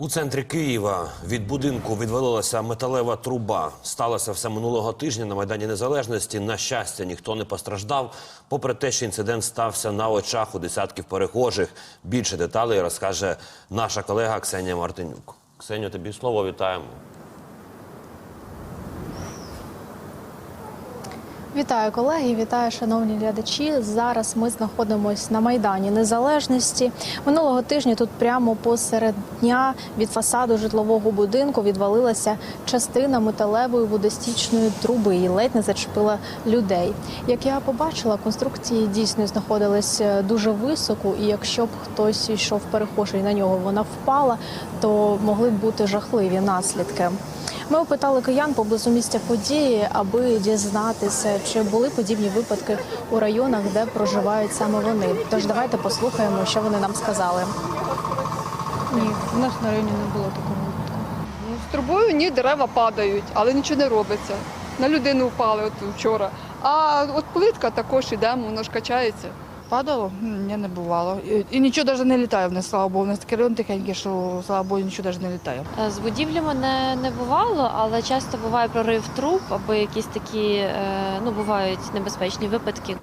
У центрі Києва від будинку відвалилася металева труба. Сталося все минулого тижня на Майдані Незалежності. На щастя, ніхто не постраждав, попри те, що інцидент стався на очах у десятків перехожих. Більше деталей розкаже наша колега Ксенія Мартинюк. Ксеню, тобі слово вітаємо. Вітаю колеги, вітаю шановні глядачі. Зараз ми знаходимося на майдані Незалежності. Минулого тижня тут прямо посеред дня від фасаду житлового будинку відвалилася частина металевої водостічної труби і ледь не зачепила людей. Як я побачила, конструкції дійсно знаходились е, дуже високо, і якщо б хтось йшов перехожий на нього, вона впала, то могли б бути жахливі наслідки. Ми опитали киян поблизу місця події, аби дізнатися, чи були подібні випадки у районах, де проживають саме вони. Тож давайте послухаємо, що вони нам сказали. Ні, у нас на районі не було такого випадку. Ну, З трубою ні, дерева падають, але нічого не робиться. На людину впали от вчора. А от плитка також ідемо, воно ж качається. Падало? Ні, не бувало. І, і нічого навіть не літає в нас, слава Богу. У нас такий район тихенький, що слава Богу, нічого навіть не літає. Е, З будівлями не, не бувало, але часто буває прорив труб або якісь такі е, ну бувають небезпечні випадки.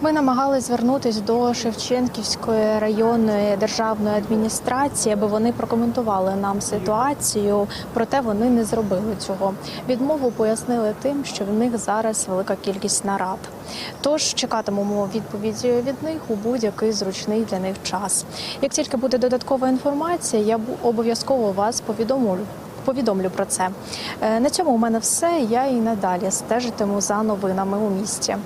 Ми намагалися звернутися до Шевченківської районної державної адміністрації, аби вони прокоментували нам ситуацію. Проте вони не зробили цього. Відмову пояснили тим, що в них зараз велика кількість нарад. Тож чекатимемо відповіді від них у будь-який зручний для них час. Як тільки буде додаткова інформація, я обов'язково вас повідомлю. Повідомлю про це. Е, На цьому у мене все. Я і надалі стежитиму за новинами у місті.